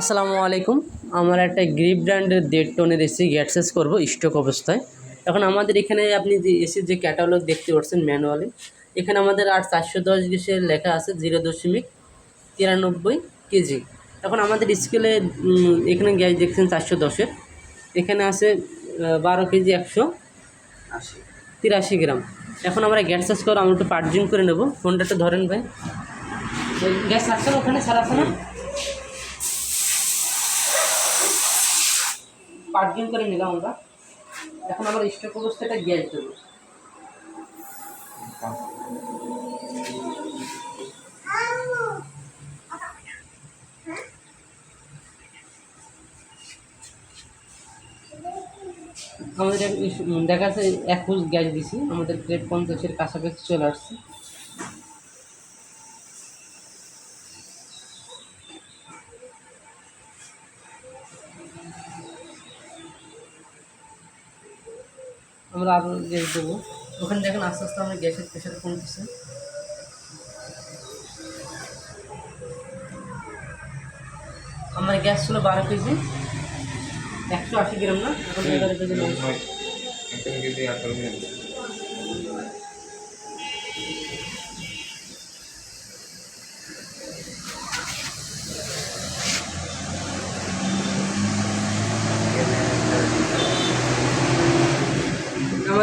আসসালামু আলাইকুম। আমার একটা গ্রিপ ব্র্যান্ডের দেড় টনের এসি গ্যাটসেস করব স্টক অবস্থায়। এখন আমাদের এখানে আপনি যে এসির যে ক্যাটালগ দেখতে পাচ্ছেন ম্যানুয়ালে, এখানে আমাদের আর চারশো দশ গ্যাসের লেখা আছে জিরো দশমিক তিরানব্বই কেজি। এখন আমাদের স্কেলে এখানে গ্যাস দেখছেন চারশো দশের। এখানে আছে বারো কেজি একশো তিরাশি গ্রাম। এখন আমরা গ্যাস চাষ করে আমরা একটু পার্জিং করে নেব। ফোনটা একটু ধরেন ভাই। গ্যাস না ওখানে সারা না? পার্কিং করে নিলাম আমরা। এখন আমার স্টক অবস্থাটা গ্যাস দেবো। আমাদের এক- দেখা যাচ্ছে একুশ গ্যাস দিছি। আমাদের প্লেট পঞ্চাশের কাছাকাছি চলে আসছে। আমরা আরও গ্যাস দেবো। ওখানে দেখেন আস্তে আস্তে আমরা গ্যাসের প্রেশার কমতেছে। আমার গ্যাস ছিল বারো কেজি। একশো আশি গ্রাম না? এখন এগারো কেজি কেজি।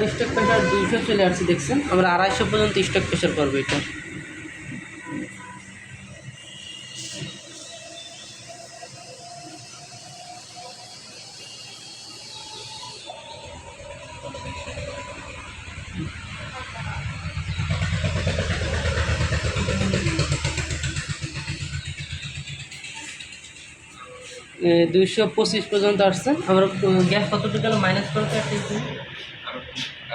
আমার স্টক প্রেশার দুইশো চলে আসছে, দেখছেন? আমরা আড়াইশো পর্যন্ত স্টক প্রেশার করব এটা। দুইশো পঁচিশ পর্যন্ত আসছে। আমরা গ্যাস কতটুকু গেল? মাইনাস করতে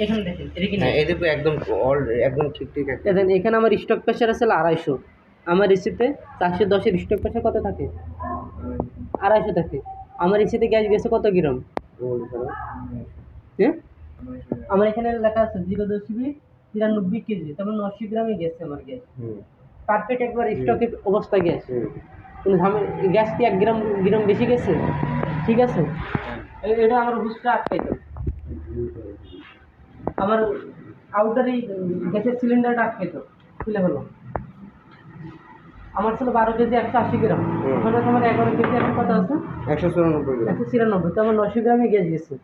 এখানে দেখেন এটা কি হ্যাঁ একদম অল একদম ঠিক ঠিক আছে। দেখেন এখানে আমার স্টক প্রেশার আছে আড়াইশো। আমার রিসিপ্টে চারশো দশের স্টক প্রেশার কত থাকে? আড়াইশো থাকে। আমার রিসিপ্টে গ্যাস গেছে কত গ্রাম হ্যাঁ? আমার এখানে লেখা আছে জিরো দশমিক তিরানব্বই কেজি তার মানে নশো গ্রামে গেছে আমার গ্যাস। হুম। পারফেক্ট একবার স্টকের অবস্থা গ্যাস। হুম। কোনো গ্যাস কি এক গ্রাম গ্রাম বেশি গেছে? ঠিক আছে? এটা আমার হুসটা আটকাইতো আমার আউটার এই গ্যাসের সিলিন্ডারটা আটকাইতো খুলে হলো আমার ছিল বারো কেজি একশো আশি গ্রাম। ওখানে তোমার এগারো কেজি একটা কথা আছে? একশো চুরানব্বই একশো ছিয়ানব্বই তো আমার নশো গ্রামে গ্যাস গেছে।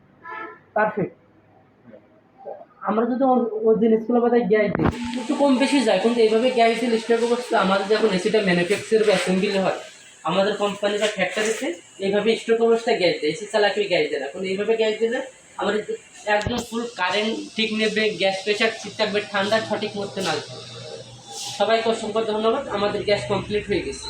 পারফেক্ট আমরা যদি ওর জিনিসগুলো বোধহয় গ্যাস দিই একটু কম বেশি যায় কিন্তু এইভাবে গ্যাস দিলে স্টক অবস্থা আমাদের যখন এসিটা ম্যানুফ্যাকচার বা অ্যাসেম্বলি হয় আমাদের কোম্পানি বা ফ্যাক্টরিতে এইভাবে স্টক অবস্থায় গ্যাস দেয় এসি চালাকে গ্যাস দেয় না। কিন্তু এইভাবে গ্যাস দিলে আমাদের একদম ফুল কারেন্ট ঠিক নেবে গ্যাস প্রেশার ঠিক থাকবে, ঠান্ডা সঠিক মধ্যে না সবাইকে অসংখ্য ধন্যবাদ, আমাদের গ্যাস কমপ্লিট হয়ে গেছে।